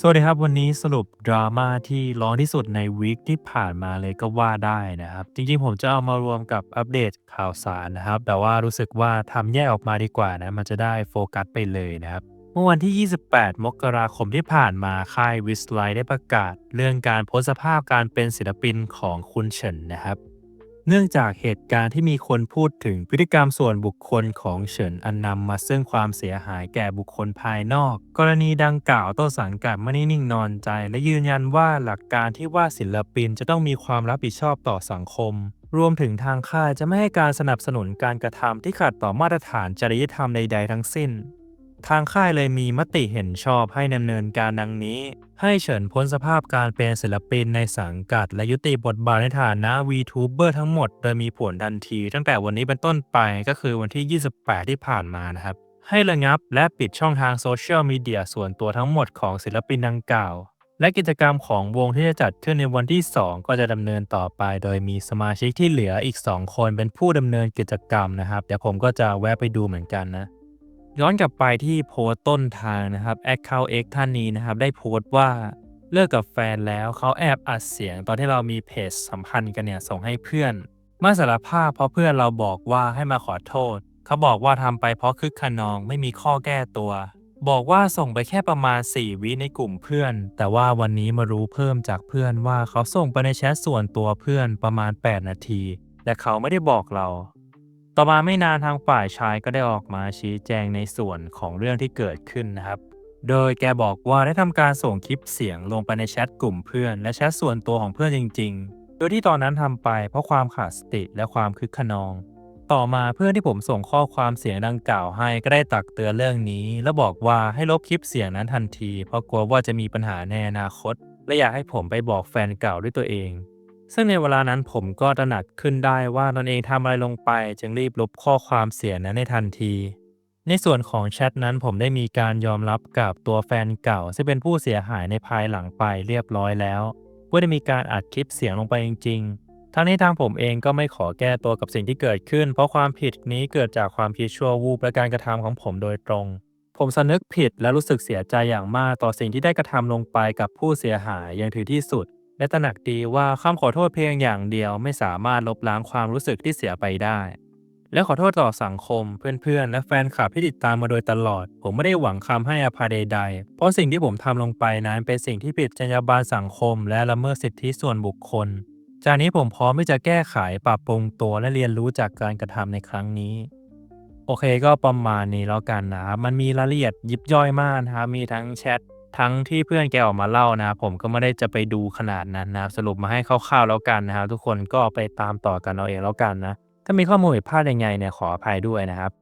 สวัสดีครับ วันนี้สรุปดราม่าที่ร้อนที่สุดในวีคที่ผ่านมาเลยก็ว่าได้นะครับ จริงๆ ผมจะเอามารวมกับอัปเดตข่าวสารนะครับ แต่ว่ารู้สึกว่าทำแยกออกมาดีกว่านะ มันจะได้โฟกัสไปเลยนะครับ เมื่อวันที่ 28 มกราคมที่ผ่านมาค่ายวิสไลได้ประกาศ เรื่องการโพสสภาพการเป็นศิลปินของคุณเฉินนะครับ เนื่องจากเหตุการณ์ที่มีคนพูดถึงพฤติกรรมส่วนบุคคลของเฉินอันนำมาซึ่งความเสียหายแก่บุคคลภายนอก กรณีดังกล่าวต้นสังกัดไม่ได้นิ่งนอนใจ และยืนยันว่าหลักการที่ว่าศิลปินจะต้องมีความรับผิดชอบต่อสังคม รวมถึงทางค่ายจะไม่ให้การสนับสนุนการกระทำที่ขัดต่อมาตรฐานจริยธรรมใดๆทั้งสิ้น ทางค่ายเลยมีมติเห็นชอบให้ดำเนินการดังนี้ ให้เฉินพ้นสภาพการเป็นศิลปินในสังกัดและยุติบทบาทในฐานะ VTuber ทั้งหมด โดยมีผลทันที ตั้งแต่วันนี้เป็นต้นไปก็คือวันที่ 28 ที่ผ่านมานะครับ ให้ระงับและปิดช่องทางโซเชียลมีเดียส่วนตัวทั้งหมดของศิลปินดังกล่าว และกิจกรรมของวงที่จะจัดขึ้นในวันที่ 2 ก็จะดำเนินต่อไป โดยมีสมาชิกที่เหลืออีก 2 คนเป็นผู้ดำเนินกิจกรรมนะครับเดี๋ยวผมก็จะแวะไปดูเหมือนกันนะ ย้อนกลับไปที่โพสต์ต้นทางนะครับ Account X ท่านนี้นะครับได้โพสต์ว่าเลิกกับแฟนแล้วเขาแอบอัดเสียง ตอนที่เรามีเพจสัมพันธ์กันเนี่ยส่งให้เพื่อน มาสารภาพเพราะเพื่อนเราบอกว่าให้มาขอโทษ เขาบอกว่าทำไปเพราะคึกขนองไม่มีข้อแก้ตัว บอกว่าส่งไปแค่ประมาณ 4 วิในกลุ่มเพื่อน แต่ว่าวันนี้มารู้เพิ่มจากเพื่อนว่าเขาส่งไปในแชทส่วนตัวเพื่อนประมาณ 8 นาทีแต่เขาไม่ได้บอกเรา ต่อมาไม่นานทางฝ่ายชายก็ได้ออกมาชี้แจงในส่วนของเรื่องที่เกิดขึ้นนะครับ โดยแกบอกว่าได้ทำการส่งคลิปเสียงลงไปในแชทกลุ่มเพื่อน และแชทส่วนตัวของเพื่อนจริง ๆ โดยที่ตอนนั้นทำไปเพราะความขาดสติและความคึกขนอง ต่อมาเพื่อนที่ผมส่งข้อความเสียงดังกล่าวให้ก็ได้ตักเตือนเรื่องนี้ และบอกว่าให้ลบคลิปเสียงนั้นทันที เพราะกลัวว่าจะมีปัญหาในอนาคต และอยากให้ผมไปบอกแฟนเก่าด้วยตัวเอง ซึ่งในเวลานั้นผมก็ตระหนักขึ้นได้ว่าตนเองทำอะไรลงไป จึงรีบลบข้อความเสียนั้นในทันที ในส่วนของแชทนั้นผมได้มีการยอมรับกับตัวแฟนเก่า ซึ่งเป็นผู้เสียหายในภายหลังไปเรียบร้อยแล้วว่าได้มีการอัดคลิปเสียงลงไปจริง ๆ ทั้งนี้ทางผมเองก็ไม่ขอแก้ตัวกับสิ่งที่เกิดขึ้น เพราะความผิดนี้เกิดจากความคิดชั่ววูบและการกระทำของผมโดยตรง ผมสำนึกผิดและรู้สึกเสียใจอย่างมากต่อสิ่งที่ได้กระทำลงไปกับผู้เสียหายอย่างถึงที่สุด และตระหนักดีว่าคำขอโทษเพียงอย่างเดียวไม่สามารถลบล้างความรู้สึกที่เสียไปได้ และขอโทษต่อสังคม เพื่อนๆ และแฟนคลับที่ติดตามมาโดยตลอด ผมไม่ได้หวังคำให้อภัยใดๆ เพราะสิ่งที่ผมทำลงไปนั้นเป็นสิ่งที่ผิดจรรยาบรรณสังคม และละเมิดสิทธิส่วนบุคคล จากนี้ผมพร้อมที่จะแก้ไขปรับปรุงตัวและเรียนรู้จากการกระทำในครั้งนี้โอเคก็ประมาณนี้แล้วกันนะ มันมีรายละเอียดยิบย่อยมากนะครับ มีทั้งแชท ทั้งที่เพื่อนแกออกมาเล่านะครับ ผมก็ไม่ได้จะไปดูขนาดนั้นนะครับ สรุปมาให้คร่าวๆแล้วกันนะครับ ทุกคนก็ไปตามต่อกันเอาเองแล้วกันนะ ถ้ามีข้อมูลผิดพลาดยังไงเนี่ยขออภัยด้วยนะครับ